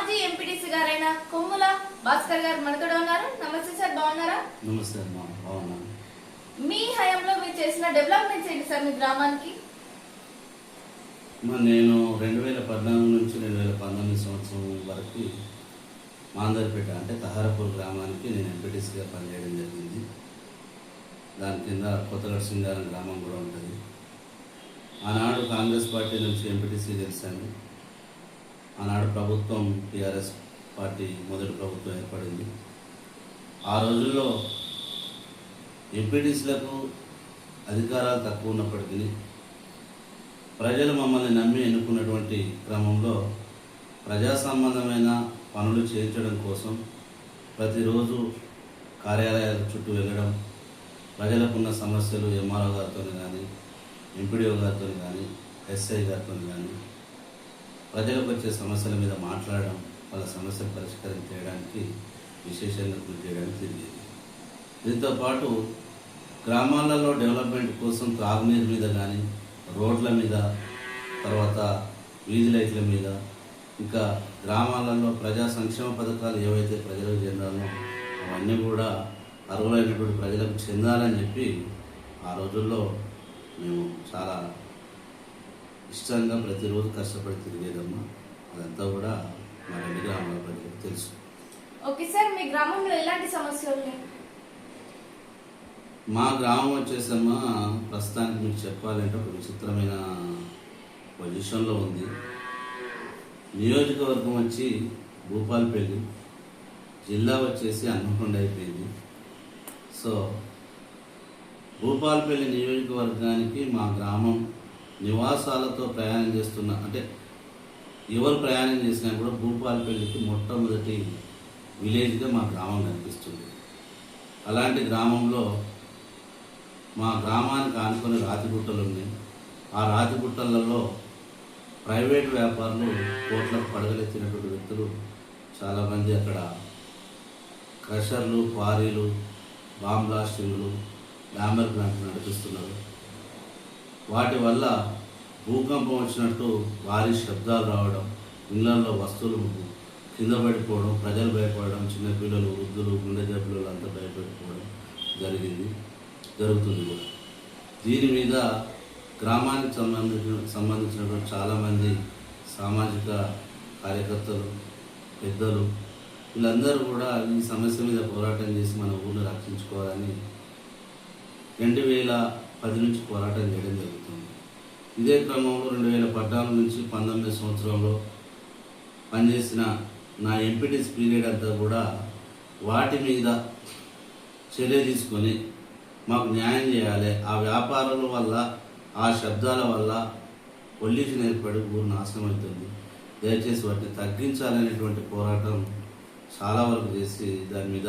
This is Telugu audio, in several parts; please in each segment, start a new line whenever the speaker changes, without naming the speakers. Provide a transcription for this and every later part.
మాజీ ఎంపీటీసీ గారైన కొమ్ముల భాస్కర్ గారు మనతో ఉన్నారు. నమస్తే సార్ బాగున్నారా?
నమస్తే అమ్మా బాగున్నాను
మీ హయాంలో మీరు చేసిన డెవలప్మెంట్స్ ఏంటి సార్ మీ గ్రామానికి?
నేను రెండు వేల పద్నాలుగు నుంచి రెండు వేల పంతొమ్మిది సంవత్సరం వరకు మాందర్పేట అంటే తహారపూర్ గ్రామానికి నేను ఎంపీటీసీగా పనిచేయడం జరిగింది. దాని కింద కొత్తగడ సింగారం గ్రామం కూడా ఉంటుంది. ఆనాడు కాంగ్రెస్ పార్టీ నుంచి ఎంపీటీసీ గెలిచాను. ఆనాడు ప్రభుత్వం టీఆర్ఎస్ పార్టీ మొదటి ప్రభుత్వం ఏర్పడింది. ఆ రోజుల్లో ఎంపీటీసీలకు అధికారాలు తక్కువ ఉన్నప్పటికీ ప్రజలు మమ్మల్ని నమ్మి ఎన్నుకున్నటువంటి క్రమంలో ప్రజా సంబంధమైన పనులు చేయించడం కోసం ప్రతిరోజు కార్యాలయాల చుట్టూ వెళ్ళడం ప్రజలకున్న సమస్యలు ఎంఆర్ఓ గారితో కానీ ఎంపీడీఓ గారితో కానీ ఎస్ఐ గారితో కానీ ప్రజలకు వచ్చే సమస్యల మీద మాట్లాడడం వాళ్ళ సమస్యలు పరిష్కారం చేయడానికి విశేషంగా కృషి చేయడానికి తిరిగేది దీంతో పాటు గ్రామాలలో డెవలప్మెంట్ కోసం త్రాగునీరు మీద కానీ రోడ్ల మీద తర్వాత వీధి లైట్ల మీద ఇంకా గ్రామాలలో ప్రజా సంక్షేమ పథకాలు ఏవైతే ప్రజలకు చెందాలో అవన్నీ కూడా అర్హులైనటువంటి ప్రజలకు చెందాలని చెప్పి ఆ రోజుల్లో మేము చాలా ఇష్టంగా ప్రతిరోజు కష్టపడి తిరిగేదమ్మా. అదంతా కూడా మా రెండు గ్రామాల ప్రజలకు తెలుసు.
ఓకే సార్ మీ గ్రామంలో ఎలాంటి సమస్యలు ఉన్నాయి?
మా గ్రామం వచ్చేసమ్మా ప్రస్తుతానికి మీకు చెప్పాలంటే ఒక విచిత్రమైన పొజిషన్లో ఉంది. నియోజకవర్గం వచ్చి భూపాలపల్లి జిల్లా వచ్చేసి హన్మకొండ అయిపోయింది. సో భూపాలపల్లి నియోజకవర్గానికి మా గ్రామం నివాసాలతో ప్రయాణం చేస్తున్న అంటే ఎవరు ప్రయాణం చేసినా కూడా భూపాలపల్లికి మొట్టమొదటి విలేజ్గా మా గ్రామం కనిపిస్తుంది. అలాంటి గ్రామంలో మా గ్రామానికి ఆనుకొని రాతిగుట్టలు ఉన్నాయి. ఆ రాతిగుట్టలలో ప్రైవేట్ వ్యాపారులు కోట్లకు పడగలెత్తినటువంటి వ్యక్తులు చాలామంది అక్కడ. క్రషర్లు క్వారీలు బాంబ్ బ్లాస్టింగ్లు డాంబర్ ప్లాంట్లు నడిపిస్తున్నారు. వాటి వల్ల భూకంపం వచ్చినట్టు భారీ శబ్దాలు రావడం ఇళ్ళలో వస్తువులు కింద పడిపోవడం ప్రజలు భయపడడం చిన్నపిల్లలు వృద్ధులు గుండె జబ్బులు అంతా భయపడిపోవడం జరిగింది జరుగుతుంది కూడా. దీని మీద గ్రామానికి సంబంధించిన సంబంధించినటువంటి చాలామంది సామాజిక కార్యకర్తలు పెద్దలు వీళ్ళందరూ కూడా ఈ సమస్య మీద పోరాటం చేసి మన ఊరిని రక్షించుకోవాలని రెండు వేల పది నుంచి పోరాటం చేయడం జరుగుతుంది. ఇదే క్రమంలో రెండు వేల పద్నాలుగు నుంచి పంతొమ్మిది సంవత్సరంలో పనిచేసిన నా ఎంపీటీస్ పీరియడ్ అంతా కూడా వాటి మీద చర్య తీసుకొని మాకు న్యాయం చేయాలి. ఆ వ్యాపారాల వల్ల ఆ శబ్దాల వల్ల పొల్యూషన్ ఏర్పడి ఊరు నాశనం అవుతుంది. దయచేసి వాటిని తగ్గించాలనేటువంటి పోరాటం చాలా వరకు చేసి దాని మీద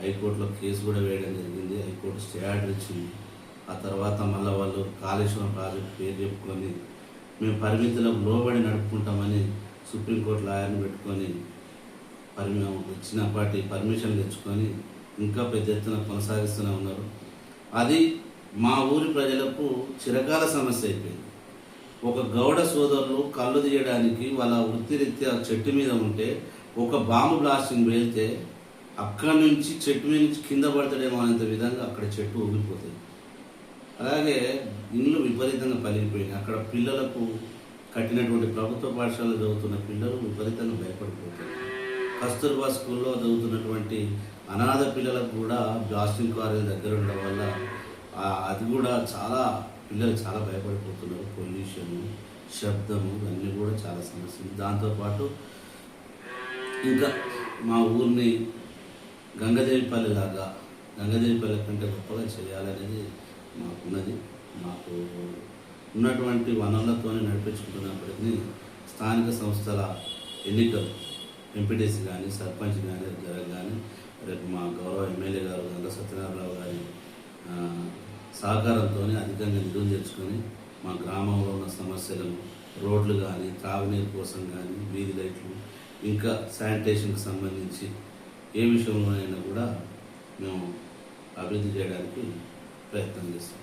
హైకోర్టులో కేసు కూడా వేయడం జరిగింది. హైకోర్టు స్టే ఆర్డర్ ఇచ్చింది. ఆ తర్వాత మళ్ళీ వాళ్ళు కాళేశ్వరం ప్రాజెక్ట్ పేరు చెప్పుకొని మేము పరిమితులకు లోబడి నడుపుకుంటామని సుప్రీంకోర్టు లాయర్ని పెట్టుకొని పర్మి ఇచ్చినప్పటి పర్మిషన్ తెచ్చుకొని ఇంకా పెద్ద ఎత్తున కొనసాగిస్తూనే ఉన్నారు. అది మా ఊరి ప్రజలకు చిరకాల సమస్య అయిపోయింది. ఒక గౌడ సోదరులు కళ్ళు తీయడానికి వాళ్ళ వృత్తిరీత్యా చెట్టు మీద ఉంటే ఒక బాంబు బ్లాస్టింగ్ వెళ్తే అక్కడి నుంచి చెట్టు మీద నుంచి కింద పడతాడేమో అనేంత విధంగా అక్కడ చెట్టు ఊగిపోతుంది. అలాగే ఇండ్లు విపరీతంగా పలిగిపోయినాయి అక్కడ పిల్లలకు కట్టినటువంటి ప్రభుత్వ పాఠశాలలో చదువుతున్న పిల్లలు విపరీతంగా భయపడిపోతారు కస్తూర్బా స్కూల్లో చదువుతున్నటువంటి అనాథ పిల్లలకు కూడా బ్లాస్టింగ్ కాలేజ్ దగ్గర ఉండడం వల్ల అది కూడా చాలా పిల్లలు చాలా భయపడిపోతున్నారు. పొల్యూషన్ శబ్దము ఇవన్నీ కూడా చాలా సమస్యలు. దాంతోపాటు ఇంకా మా ఊరిని గంగదేవిపల్లి లాగా గంగదేవిపల్లి కంటే గొప్పగా చేయాలనేది మాకున్నది. మాకు ఉన్నటువంటి వనరులతో నడిపించుకుంటున్నప్పటికీ స్థానిక సంస్థల ఎన్నికలు. ఎంపీటీసీ కానీ సర్పంచ్ కానీ జరగగానే రేపు మా గౌరవ ఎమ్మెల్యే గారు గంగ సత్యనారాయణరావు గారి సహకారంతో అధికంగా నిధులు తెచ్చుకొని మా గ్రామంలో ఉన్న సమస్యలను రోడ్లు కానీ త్రాగునీరు కోసం కానీ వీధి లైట్లు ఇంకా శానిటేషన్కి సంబంధించి ఏ విషయంలోనైనా కూడా మేము అభివృద్ధి చేయడానికి ప్రయత్నం చేస్తాం.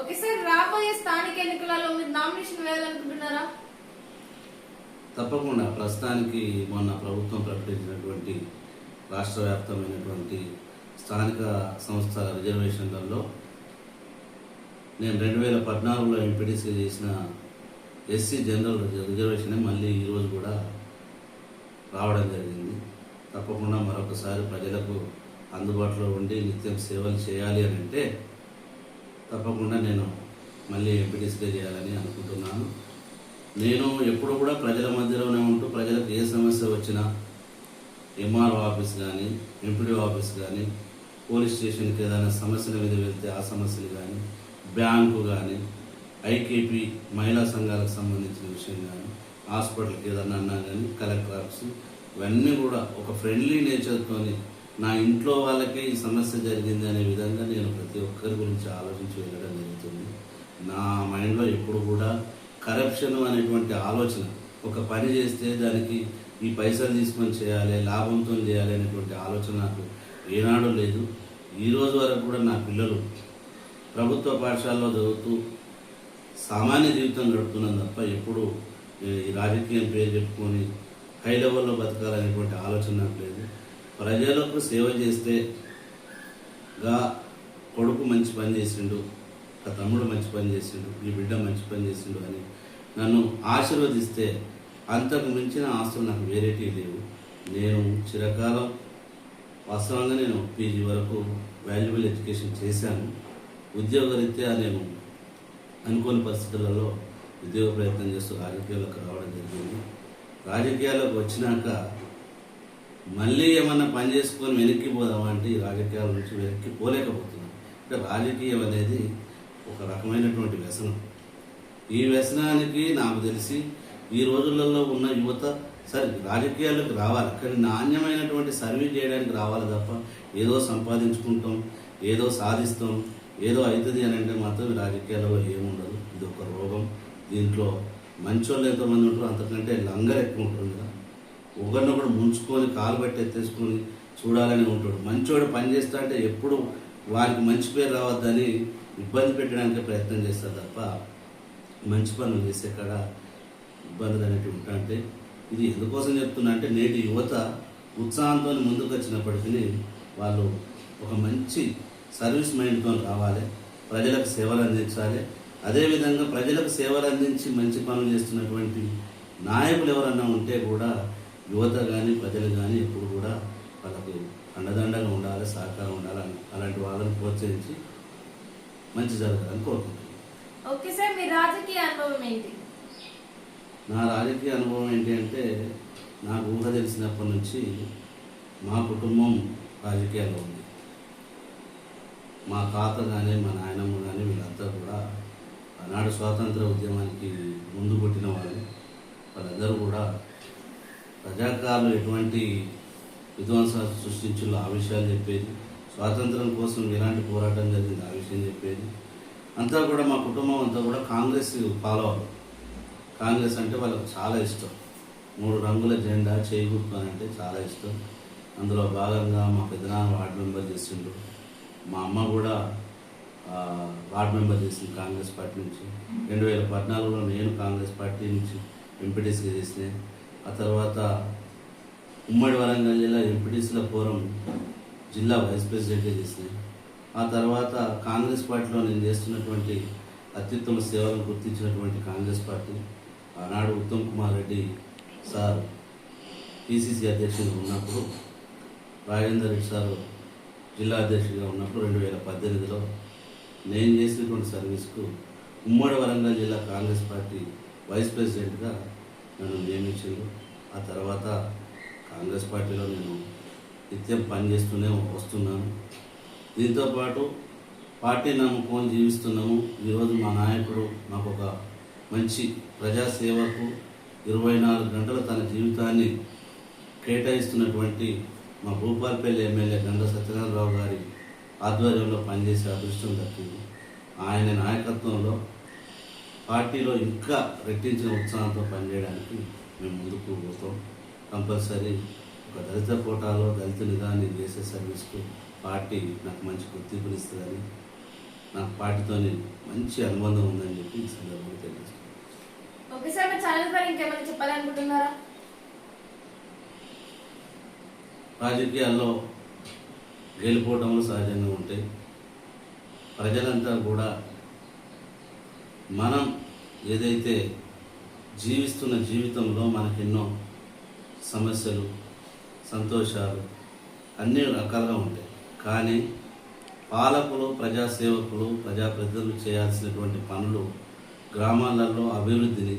ఓకే సార్ రాబోయే స్థానిక ఎన్నికలలో మీరు నామినేషన్ వేయాలనుకుంటున్నారా?
తప్పకుండా. ప్రస్తుతానికి మొన్న ప్రభుత్వం ప్రకటించినటువంటి రాష్ట్ర వ్యాప్తమైనటువంటి స్థానిక సంస్థల రిజర్వేషన్లలో నేను రెండు వేల పద్నాలుగులో ఎంపీటీసీ చేసిన ఎస్సీ జనరల్ రిజ- రిజర్వేషన్ మళ్ళీ ఈరోజు కూడా రావడం జరిగింది. తప్పకుండా మరొకసారి ప్రజలకు అందుబాటులో ఉండి నిత్యం సేవలు చేయాలి అని అంటే తప్పకుండా నేను మళ్ళీ ఎంపీటీసీగా చేయాలని అనుకుంటున్నాను. నేను ఎప్పుడు కూడా ప్రజల మధ్యలోనే ఉంటూ ప్రజలకు ఏ సమస్య వచ్చినా ఎంఆర్ఓ ఆఫీస్ కానీ ఎంపీడీ ఆఫీస్ కానీ పోలీస్ స్టేషన్కి ఏదైనా సమస్యల మీద వెళ్తే ఆ సమస్యలు కానీ బ్యాంకు కానీ ఐకేపీ మహిళా సంఘాలకు సంబంధించిన విషయం కానీ హాస్పిటల్కి ఏదన్నా అన్నా కానీ కలెక్టర్ ఆఫీస్ ఇవన్నీ కూడా ఒక ఫ్రెండ్లీ నేచర్తోని నా ఇంట్లో వాళ్ళకే ఈ సమస్య జరిగింది అనే విధంగా నేను ప్రతి ఒక్కరి గురించి ఆలోచించి వెళ్ళడం జరుగుతుంది. నా మైండ్లో ఎప్పుడు కూడా కరప్షన్ అనేటువంటి ఆలోచన ఒక పని చేస్తే దానికి ఈ పైసలు తీసుకొని చేయాలి లాభంతో చేయాలి అనేటువంటి ఆలోచన నాకు ఏనాడు లేదు. ఈ రోజు వరకు కూడా నా పిల్లలు ప్రభుత్వ పాఠశాలలో చదువుతూ సామాన్య జీవితం గడుపుతున్నాను తప్ప ఎప్పుడు ఈ రాజకీయం పేరు చెప్పుకొని హై లెవెల్లో బతకాలనేటువంటి ఆలోచన నాకు లేదు. ప్రజలకు సేవ చేస్తే గా కొడుకు మంచి పని చేసిండు ఒక తమ్ముడు మంచి పని చేసిండు ఈ బిడ్డ మంచి పని చేసిండు అని నన్ను ఆశీర్వదిస్తే అంతకు మించిన ఆస్తులు నాకు వేరేటీ లేవు. నేను చిరకాలం వాస్తవంగా నేను పీజీ వరకు వాల్యుబుల్ ఎడ్యుకేషన్ చేశాను. ఉద్యోగరీత్యా నేను అనుకోని పరిస్థితులలో ఉద్యోగ ప్రయత్నం చేస్తూ రాజకీయాల్లోకి రావడం జరిగింది. రాజకీయాల్లోకి వచ్చినాక మళ్ళీ ఏమన్నా పని చేసుకొని వెనక్కి పోదామా అంటే ఈ రాజకీయాల నుంచి వెనక్కి పోలేకపోతున్నాం. అంటే రాజకీయం అనేది ఒక రకమైనటువంటి వ్యసనం. ఈ వ్యసనానికి నాకు తెలిసి ఈ రోజులలో ఉన్న యువత సరే రాజకీయాల్లోకి రావాలి. కానీ నాణ్యమైనటువంటి సర్వీస్ చేయడానికి రావాలి తప్ప ఏదో సంపాదించుకుంటాం ఏదో సాధిస్తాం ఏదో అవుతుంది అని అంటే మాత్రం ఈ రాజకీయాలలో ఏముండదు. ఇది ఒక రోగం. దీంట్లో మంచోళ్ళు ఎంతమంది ఉంటారో అంతకంటే లంగర్ ఎక్కువ ఉంటుంది కదా. ఒకరినొకడు ముంచుకొని కాలు బట్టి ఎత్తేసుకొని చూడాలని ఉంటాడు. మంచోడు పని చేస్తా అంటే ఎప్పుడు వారికి మంచి పేరు రావద్దని ఇబ్బంది పెట్టడానికి ప్రయత్నం చేస్తారు తప్ప మంచి పనులు చేసే కాడ ఇబ్బందులు అనేవి ఉంటాయంటే ఇది ఎందుకోసం చెప్తున్నా అంటే నేటి యువత ఉత్సాహంతో ముందుకు వచ్చినప్పటికీ వాళ్ళు ఒక మంచి సర్వీస్ మైండ్తో రావాలి. ప్రజలకు సేవలు అందించాలి. అదేవిధంగా ప్రజలకు సేవలు అందించి మంచి పనులు చేస్తున్నటువంటి నాయకులు ఎవరన్నా ఉంటే కూడా యువత కానీ ప్రజలు కానీ ఎప్పుడు కూడా వాళ్ళకు అండదండగా ఉండాలి సహకారం ఉండాలి అని అలాంటి వాళ్ళని ప్రోత్సహించి మంచి జరగాలని కోరుకుంటున్నాను.
ఓకే సార్ మీ రాజకీయ అనుభవం ఏంటి?
నా రాజకీయ అనుభవం ఏంటి అంటే నాకు ఊహ తెలిసినప్పటి నుంచి మా కుటుంబం రాజకీయాల్లో ఉంది. మా తాత కానీ మా నాయనమ్మ కానీ వీళ్ళంతా కూడా ఆనాడు స్వాతంత్ర ఉద్యమానికి ముందు పుట్టిన వాళ్ళు. వాళ్ళందరూ కూడా రజాకారులు ఎటువంటి విధ్వంసాలు సృష్టించుల్లో ఆ విషయాలు చెప్పేది. స్వాతంత్రం కోసం ఎలాంటి పోరాటం జరిగింది ఆ విషయం చెప్పేది. అంతా కూడా మా కుటుంబం అంతా కూడా కాంగ్రెస్ ఫాలో అవ్వదు కాంగ్రెస్ అంటే వాళ్ళకి చాలా ఇష్టం. మూడు రంగుల జెండా చేయి అని అంటే చాలా ఇష్టం. అందులో భాగంగా మా పెద్దనాన్న వార్డు మెంబర్ చేసిండు. మా అమ్మ కూడా వార్డ్ వార్డు మెంబర్ చేసింది కాంగ్రెస్ పార్టీ నుంచి. రెండు వేల పద్నాలుగులో నేను కాంగ్రెస్ పార్టీ నుంచి ఎంపీటీసీగా చేసినాయి ఆ తర్వాత ఉమ్మడి వరంగల్ జిల్లా ఎంపీటీసీల ఫోరం జిల్లా వైస్ ప్రెసిడెంట్గా చేసినాయి ఆ తర్వాత కాంగ్రెస్ పార్టీలో నేను చేస్తున్నటువంటి అత్యుత్తమ సేవలను గుర్తించినటువంటి కాంగ్రెస్ పార్టీ ఆనాడు ఉత్తమ్ కుమార్ రెడ్డి సార్ పిసిసి అధ్యక్షుడిగా ఉన్నప్పుడు రాజేందర్ రెడ్డి సార్ జిల్లా అధ్యక్షుడిగా ఉన్నప్పుడు రెండు వేల పద్దెనిమిదిలో నేను చేసినటువంటి సర్వీస్కు ఉమ్మడి వరంగల్ జిల్లా కాంగ్రెస్ పార్టీ వైస్ ప్రెసిడెంట్గా నన్ను నియమించారు. ఆ తర్వాత కాంగ్రెస్ పార్టీలో నేను నిత్యం పనిచేస్తూనే వస్తున్నాను. దీంతోపాటు పార్టీ నమ్ముకొని జీవిస్తున్నాము. ఈరోజు మా నాయకుడు మాకు ఒక మంచి ప్రజాసేవకు ఇరవై నాలుగు గంటలు తన జీవితాన్ని కేటాయిస్తున్నటువంటి మా భూపాల్పల్లి ఎమ్మెల్యే గండ సత్యనారాయణరావు గారి ఆధ్వర్యంలో పనిచేసే అదృష్టం దక్కింది. ఆయన నాయకత్వంలో పార్టీలో ఇంకా రెట్టించిన ఉత్సాహంతో పనిచేయడానికి మేము ముందుకు పోతాం. కంపల్సరీ ఒక దళిత కోటాలో దళితునిగా నేను చేసే సర్వీస్కు పార్టీ నాకు మంచి
ఓకే సార్ మీ ఛానల్ పైన ఇంకేమైనా చెప్పాలనుకుంటున్నారా?
రాజకీయాల్లో గెలిపోవటములు సహజంగా ఉంటాయి. ప్రజలంతా కూడా మనం ఏదైతే జీవిస్తున్న జీవితంలో మనకెన్నో సమస్యలు సంతోషాలు అన్ని రకాలుగా ఉంటాయి. కానీ పాలకులు ప్రజాసేవకులు ప్రజాప్రతినిధులు చేయాల్సినటువంటి పనులు గ్రామాలలో అభివృద్ధిని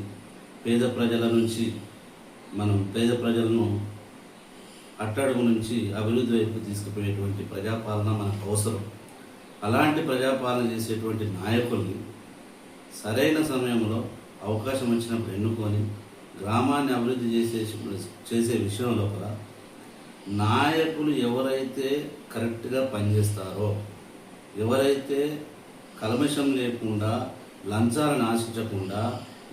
పేద ప్రజల నుంచి మనం పేద ప్రజలను అట్టడుగు నుంచి అభివృద్ధి వైపు తీసుకుపోయేటువంటి ప్రజాపాలన మనకు అవసరం. అలాంటి ప్రజాపాలన చేసేటువంటి నాయకుల్ని సరైన సమయంలో అవకాశం వచ్చినప్పుడు ఎన్నుకొని గ్రామాన్ని అభివృద్ధి చేసే చేసే విషయం లోపల నాయకులు ఎవరైతే కరెక్ట్గా పనిచేస్తారో ఎవరైతే కల్మషం లేకుండా లంచాలను ఆశించకుండా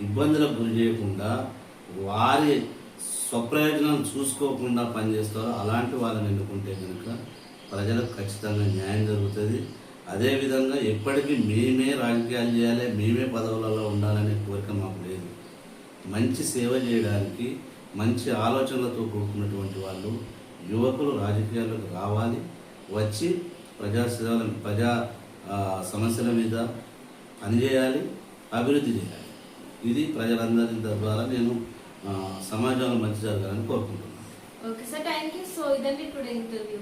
ఇబ్బందులకు గురి చేయకుండా వారి స్వప్రయోజనం చూసుకోకుండా పనిచేస్తారో అలాంటి వాళ్ళని ఎన్నుకుంటే కనుక ప్రజలకు ఖచ్చితంగా న్యాయం జరుగుతుంది. అదేవిధంగా ఎప్పటికీ మేమే రాజకీయాలు చేయాలి మేమే పదవులలో ఉండాలనే కోరిక మాకు లేదు. మంచి సేవ చేయడానికి మంచి ఆలోచనలతో కూడుకున్నటువంటి వాళ్ళు యువకులు రాజకీయాల్లోకి రావాలి. వచ్చి ప్రజా సేవల ప్రజా సమస్యల మీద పనిచేయాలి అభివృద్ధి చేయాలి. ఇది ప్రజలందరి ద్వారా నేను సమాజంలో మంచి జరగాలని కోరుకుంటున్నాను.
Okay sir thank you so ఇదండి టుడే ఇంటర్వ్యూ.